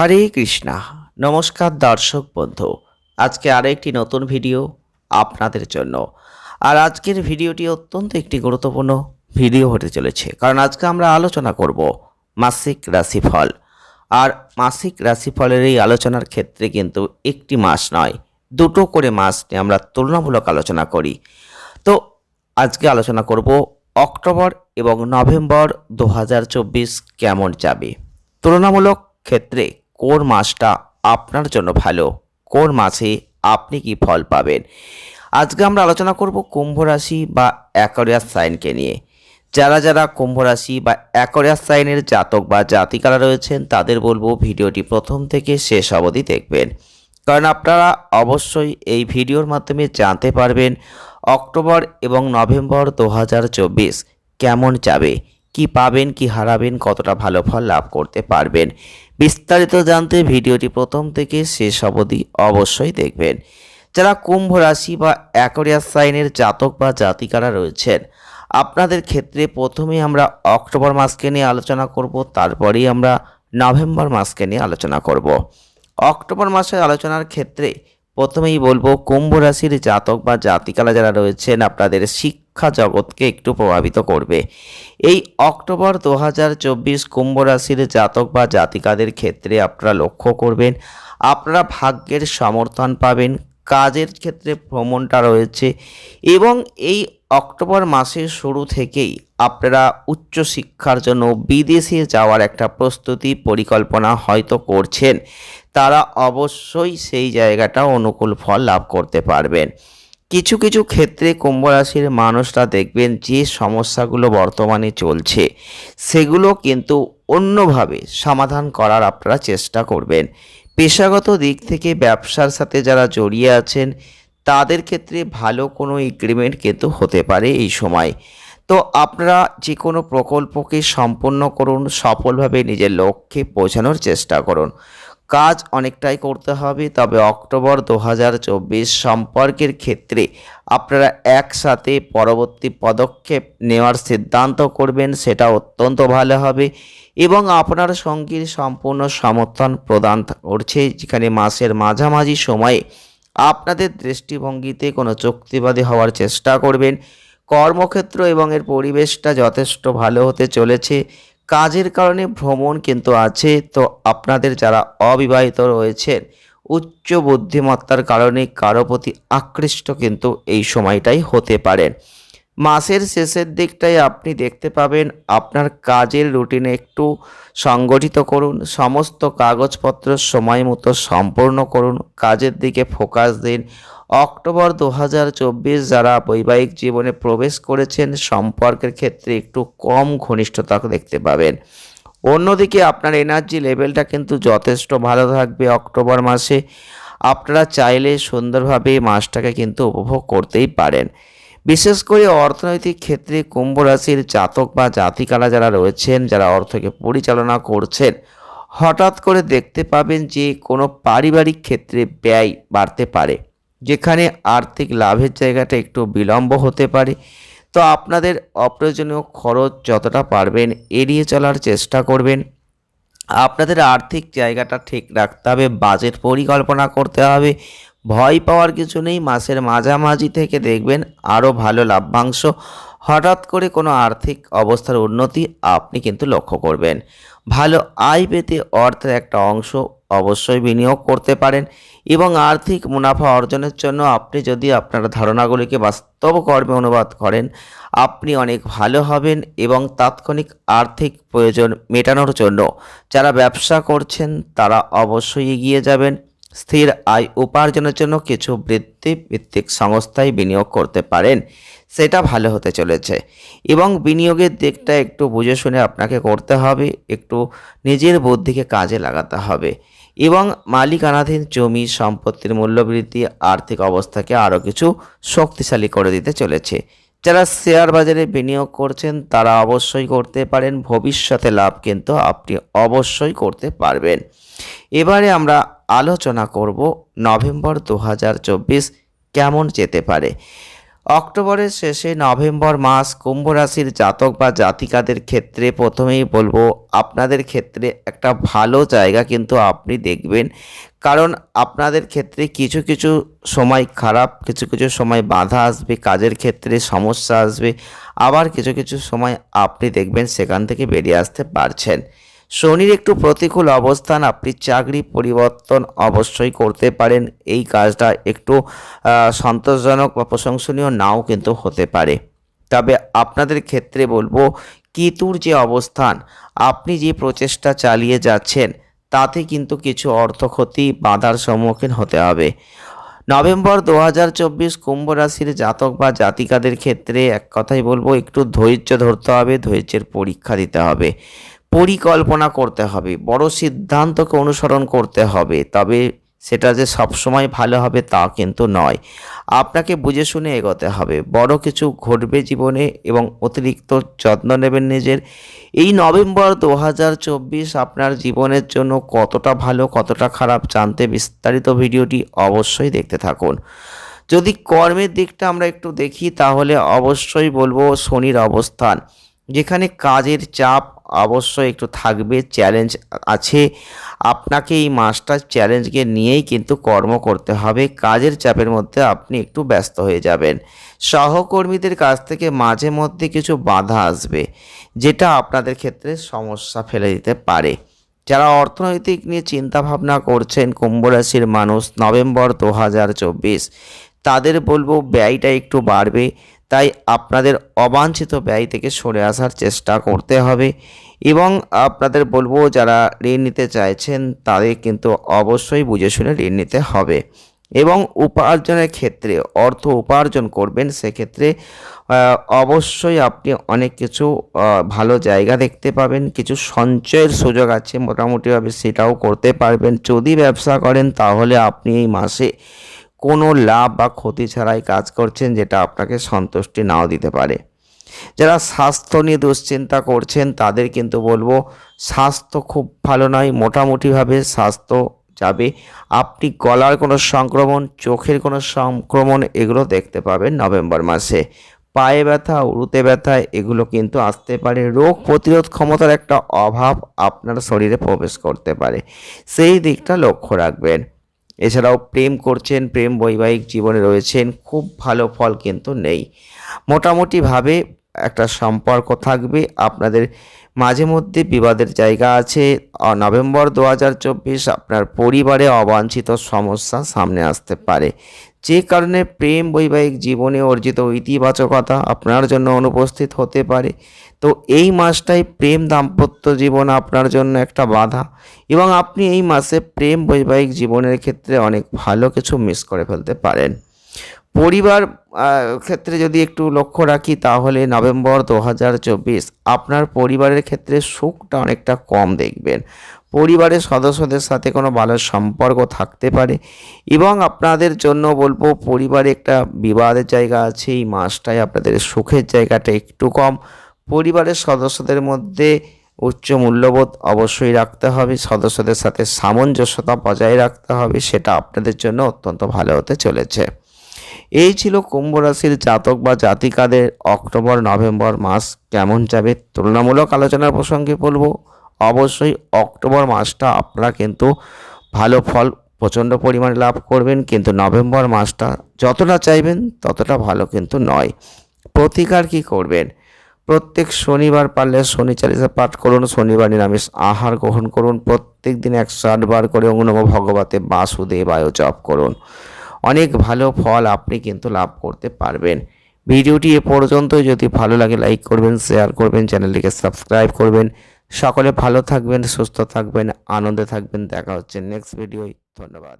হরে কৃষ্ণা। নমস্কার দর্শক বন্ধু। আজকে আরেকটি নতুন ভিডিও আপনাদের জন্য। আর আজকের ভিডিওটি অত্যন্ত একটি গুরুত্বপূর্ণ ভিডিও হতে চলেছে। কারণ আজকে আমরা আলোচনা করব মাসিক রাশিফল। আর মাসিক রাশিফলের এই আলোচনার ক্ষেত্রে কিন্তু একটি মাস নয়, দুটো করে মাস নিয়ে আমরা তুলনামূলক আলোচনা করি। তো আজকে আলোচনা করব অক্টোবর এবং নভেম্বর দু হাজার চব্বিশ কেমন যাবে? তুলনামূলক ক্ষেত্রে কোন মাসটা আপনার জন্য ভালো? কোন মাসে আপনি কি ফল পাবেন? আজকে আমরা আলোচনা করব কুম্ভ রাশি বা অ্যাকোরিয়াস সাইনকে নিয়ে। যারা যারা কুম্ভ রাশি বা অ্যাকোরিয়াস সাইনের জাতক বা জাতিকারা রয়েছেন, তাদের বলব ভিডিওটি প্রথম থেকে শেষ অবধি দেখবেন। কারণ আপনারা অবশ্যই এই ভিডিওর মাধ্যমে জানতে পারবেন অক্টোবর এবং নভেম্বর দু হাজার চব্বিশ কেমন যাবে, কি পাবেন, কি হারাবেন, কতটা ভালো ফল লাভ করতে পারবেন। বিস্তারিত জানতে ভিডিওটি প্রথম থেকে শেষ অবধি অবশ্যই দেখবেন। যারা কুম্ভ রাশি বা অ্যাকোরিয়াস সাইনের জাতক বা জাতিকারা রয়েছেন, আপনাদের ক্ষেত্রে প্রথমে আমরা অক্টোবর মাসকে নিয়ে আলোচনা করব, তারপরেই আমরা নভেম্বর মাসকে নিয়ে আলোচনা করব। অক্টোবর মাসের আলোচনার ক্ষেত্রে প্রথমেই বলব, কুম্ভ রাশির জাতক বা জাতিকারা যারা রয়েছেন, আপনাদের শিক্ষা জগৎকে একটু প্রভাবিত করবে। এই অক্টোবর দু হাজার চব্বিশ কুম্ভ রাশির জাতক বা জাতিকাদের ক্ষেত্রে আপনারা লক্ষ্য করবেন, আপনারা ভাগ্যের সমর্থন পাবেন কাজের ক্ষেত্রে ভ্রমণটা রয়েছে এবং এই অক্টোবর মাসের শুরু থেকেই আপনারা উচ্চ শিক্ষার জন্য বিদেশে যাওয়ার একটা প্রস্তুতি পরিকল্পনা হয়তো করছেন। তারা অবশ্যই সেই জায়গাটা অনুকূল ফল লাভ করতে পারবেন। কিছু কিছু ক্ষেত্রে কুম্ভ রাশির মানুষরা দেখবেন যে সমস্যাগুলো বর্তমানে চলছে, সেগুলো কিন্তু অন্যভাবে সমাধান করার আপনারা চেষ্টা করবেন। পেশাগত দিক থেকে ব্যবসার সাথে যারা জড়িয়ে আছেন, তাদের ক্ষেত্রে ভালো কোনো এগ্রিমেন্ট কিন্তু হতে পারে এই সময়। তো আপনারা যে কোনো প্রকল্পকে সম্পন্ন করুন, সফলভাবে নিজের লক্ষ্যে পৌঁছানোর চেষ্টা করুন। কাজ অনেকটাই করতে হবে। তবে অক্টোবর দু হাজার চব্বিশ সম্পর্কের ক্ষেত্রে আপনারা একসাথে পরবর্তী পদক্ষেপ নেওয়ার সিদ্ধান্ত করবেন, সেটা অত্যন্ত ভালো হবে এবং আপনার সঙ্গীর সম্পূর্ণ সমর্থন প্রদান করছে, যেখানে মাসের মাঝামাঝি সময়ে আপনাদের দৃষ্টিভঙ্গিতে কোনো চুক্তিবাদী হওয়ার চেষ্টা করবেন। কর্মক্ষেত্র এবং এর পরিবেশটা যথেষ্ট ভালো হতে চলেছে। কাজের কারণে ভ্রমণ কিন্তু আছে, তো আপনাদের যারা অবিবাহিত রয়েছেন, উচ্চ বুদ্ধিমত্তার কারণে কারও প্রতি আকৃষ্ট কিন্তু এই সময়টাই হতে পারেন। মাসের শেষের দিকটায় আপনি দেখতে পাবেন। আপনার কাজের রুটিনে একটু সংগঠিত করুন। সমস্ত কাগজপত্র সময় মতো সম্পূর্ণ করুন। কাজের দিকে ফোকাস দিন। অক্টোবর দু হাজার চব্বিশ যারা বৈবাহিক জীবনে প্রবেশ করেছেন, সম্পর্কের ক্ষেত্রে একটু কম ঘনিষ্ঠতা দেখতে পাবেন। অন্যদিকে আপনার এনার্জি লেভেলটা কিন্তু যথেষ্ট ভালো থাকবে অক্টোবর মাসে। আপনারা চাইলে সুন্দরভাবে মাসটাকে কিন্তু উপভোগ করতেই পারেন। বিশেষ করে অর্থনৈতিক ক্ষেত্রে কুম্ভ রাশির জাতক বা জাতিকারা যারা রয়েছেন, যারা অর্থকে পরিচালনা করছেন, হঠাৎ করে দেখতে পাবেন যে কোনো পারিবারিক ক্ষেত্রে ব্যয় বাড়তে পারে, যেখানে আর্থিক লাভের জায়গাটা একটু বিলম্ব হতে পারে। তো আপনাদের অপ্রয়োজনীয় খরচ যতটা পারবেন এড়িয়ে চলার চেষ্টা করবেন। আপনাদের আর্থিক জায়গাটা ঠিক রাখতে হবে, বাজেট পরিকল্পনা করতে হবে ভয় পাওয়ার কিছু নেই। মাসের মাঝামাঝি থেকে দেখবেন আরও ভালো লাভ্যাংশ। হঠাৎ করে কোনো আর্থিক অবস্থার উন্নতি আপনি কিন্তু লক্ষ্য করবেন। ভালো আয় পেতে অর্থের একটা অংশ অবশ্যই বিনিয়োগ করতে পারেন এবং আর্থিক মুনাফা অর্জনের জন্য আপনি যদি আপনার ধারণাগুলিকে বাস্তব কর্মে অনুবাদ করেন, আপনি অনেক ভালো হবেন এবং তাৎক্ষণিক আর্থিক প্রয়োজন মেটানোর জন্য। যারা ব্যবসা করছেন, তারা অবশ্যই এগিয়ে যাবেন। স্থির আয় উপার্জনের জন্য কিছু বৃত্তি ভিত্তিক সংস্থায় বিনিয়োগ করতে পারেন। সেটা ভালো হতে চলেছে। এবং বিনিয়োগের দিকটা একটু বুঝে শুনে আপনাকে করতে হবে, একটু নিজের বুদ্ধিকে কাজে লাগাতে হবে। এবং মালিকানাধীন জমি, সম্পত্তির মূল্যবৃদ্ধি আর্থিক অবস্থাকে আরও কিছু শক্তিশালী করে দিতে চলেছে। যারা শেয়ার বাজারে বিনিয়োগ করছেন, তারা অবশ্যই করতে পারেন। ভবিষ্যতে লাভ কিন্তু আপনি অবশ্যই করতে পারবেন। এবারে আমরা আলোচনা করব নভেম্বর দু হাজার চব্বিশ কেমন যেতে পারে। অক্টোবরের শেষে নভেম্বর মাস কুম্ভ রাশির জাতক বা জাতিকাদের ক্ষেত্রে প্রথমেই বলব, আপনাদের ক্ষেত্রে একটা ভালো জায়গা কিন্তু আপনি দেখবেন। কারণ আপনাদের ক্ষেত্রে কিছু কিছু সময় খারাপ, কিছু কিছু সময় বাধা আসবে, কাজের ক্ষেত্রে সমস্যা আসবে, আবার কিছু কিছু সময় আপনি দেখবেন সেখান থেকে বেরিয়ে আসতে পারছেন। শনির একটু প্রতিকূল অবস্থান, আপনি চাকরি পরিবর্তন অবশ্যই করতে পারেন। এই কাজটা একটু সন্তোষজনক বা প্রশংসনীয় নাও কিন্তু হতে পারে। তবে আপনাদের ক্ষেত্রে বলব, কিতুর যে অবস্থান, আপনি যে প্রচেষ্টা চালিয়ে যাচ্ছেন, তাতে কিন্তু কিছু অর্থ ক্ষতি বাধার সম্মুখীন হতে হবে। নভেম্বর দু হাজার চব্বিশ কুম্ভ রাশির জাতক বা জাতিকাদের ক্ষেত্রে এক কথাই বলব, একটু ধৈর্য ধরতে হবে, ধৈর্যের পরীক্ষা দিতে হবে। পরিকল্পনা করতে হবে, বড় সিদ্ধান্তকে অনুসরণ করতে হবে, তবে সেটা যে সবসময় ভালো হবে তা কিন্তু নয়। আপনাকে বুঝে শুনে এগোতে হবে, বড় কিছু ঘটবে জীবনে এবং অতিরিক্ত যত্ন নেবেন নিজের। এই নভেম্বর দু হাজার চব্বিশ আপনার জীবনের জন্য কতটা ভালো, কতটা খারাপ জানতে বিস্তারিত ভিডিওটি অবশ্যই দেখতে থাকুন। যদি কর্মের দিকটা আমরা একটু দেখি, তাহলে অবশ্যই বলব শনির অবস্থান, যেখানে কাজের চাপ অবশ্যই একটু থাকবে চ্যালেঞ্জ আছে। আপনাকে এই মাসটার চ্যালেঞ্জকে নিয়েই কিন্তু কর্ম করতে হবে। কাজের চাপের মধ্যে আপনি একটু ব্যস্ত হয়ে যাবেন। সহকর্মীদের কাছ থেকে মাঝে মধ্যে কিছু বাধা আসবে, যেটা আপনাদের ক্ষেত্রে সমস্যা ফেলে দিতে পারে। যারা অর্থনৈতিক নিয়ে চিন্তা ভাবনা করছেন, কুম্ভ রাশির মানুষ, নভেম্বর দু হাজার চব্বিশ, তাদের বলব ব্যয়টা একটু বাড়বে। তাই আপনাদের অবাঞ্ছিত ব্যয় থেকে সরে আসার চেষ্টা করতে হবে এবং আপনাদের বলব যারা ঋণ নিতে চাইছেন তাদের কিন্তু অবশ্যই বুঝে শুনে ঋণ নিতে হবে এবং উপার্জনের ক্ষেত্রে অর্থ উপার্জন করবেন সেক্ষেত্রে অবশ্যই আপনি অনেক কিছু ভালো জায়গা দেখতে পাবেন, কিছু সঞ্চয়ের সুযোগ আছে, মোটামুটিভাবে সেটাও করতে পারবেন। যদি ব্যবসা করেন তাহলে আপনি এই মাসে কোনো লাভ বা ক্ষতি ছাড়াই কাজ করছেন যেটা আপনাকে সন্তুষ্টি নাও দিতে পারে। যারা স্বাস্থ্য নিয়ে দুশ্চিন্তা করছেন তাদের কিন্তু বলব, স্বাস্থ্য খুব ভালো নয়। মোটামুটিভাবে স্বাস্থ্য যাবে। আপনি গলার কোনো সংক্রমণ, চোখের কোনো সংক্রমণ এগুলো দেখতে পাবেন নভেম্বর মাসে। পায়ে ব্যথা উড়ুতে ব্যথা এগুলো কিন্তু আসতে পারে। রোগ প্রতিরোধ ক্ষমতার একটা অভাব আপনার শরীরে প্রবেশ করতে পারে। সেই দিকটা লক্ষ্য রাখবেন। এছাড়াও প্রেম করছেন, প্রেম বৈবাহিক জীবনে রয়েছেন, খুব ভালো ফল কিন্তু নেই। মোটামুটিভাবে একটা সম্পর্ক থাকবে। আপনাদের মাঝে মধ্যে বিবাদের জায়গা আছে। নভেম্বর দু হাজার চব্বিশ আপনার পরিবারে অবাঞ্ছিত সমস্যা সামনে আসতে পারে। যে কারণে প্রেম বৈবাহিক জীবনে অর্জিত ইতিবাচকতা আপনার জন্য অনুপস্থিত হতে পারে। তো এই মাসটাই প্রেম দাম্পত্য জীবন আপনার জন্য একটা বাধা এবং আপনি এই মাসে প্রেম বৈবাহিক জীবনের ক্ষেত্রে অনেক ভালো কিছু মিস করে ফেলতে পারেন। পরিবার ক্ষেত্রে যদি একটু লক্ষ্য রাখি, তাহলে নভেম্বর দু হাজার চব্বিশ আপনার পরিবারের ক্ষেত্রে সুখটা অনেকটা কম দেখবেন। পরিবারের সদস্যদের সাথে কোনো ভালো সম্পর্ক থাকতে পারে এবং আপনাদের জন্য বলব, পরিবারে একটা বিবাদের জায়গা আছে, এই মাসটায় আপনাদের সুখের জায়গাটা একটু কম। পরিবারের সদস্যদের মধ্যে উচ্চ মূল্যবোধ অবশ্যই রাখতে হবে, সদস্যদের সাথে সামঞ্জস্যতা বজায় রাখতে হবে, সেটা আপনাদের জন্য অত্যন্ত ভালো হতে চলেছে। এই ছিল কুম্ভ রাশির জাতক বা জাতিকাদের অক্টোবর, নভেম্বর মাস কেমন যাবে তুলনামূলক আলোচনার প্রসঙ্গে বলব। অবশ্যই অক্টোবর মাসটা আপনারা কিন্তু ভালো ফল, প্রচণ্ড পরিমাণে লাভ করবেন, কিন্তু নভেম্বর মাসটা যতটা চাইবেন ততটা ভালো কিন্তু নয়। প্রতিকার কি করবেন? প্রত্যেক শনিবার পারলে শনি চালিসা পাঠ করুন, শনিবার নিরামিষ আহার গ্রহণ করুন, প্রত্যেক দিন একশো আটবার করে অঙ্গনম ভগবতে বাসুদেবায় জপ করুন। অনেক ভালো ফল আপনি কিন্তু লাভ করতে পারবেন। ভিডিওটি এ পর্যন্ত। যদি ভালো লাগে লাইক করবেন শেয়ার করবেন, চ্যানেলটিকে সাবস্ক্রাইব করবেন। সকলে ভালো থাকবেন, সুস্থ থাকবেন, আনন্দে থাকবেন। দেখা হচ্ছে নেক্সট ভিডিওয় ধন্যবাদ।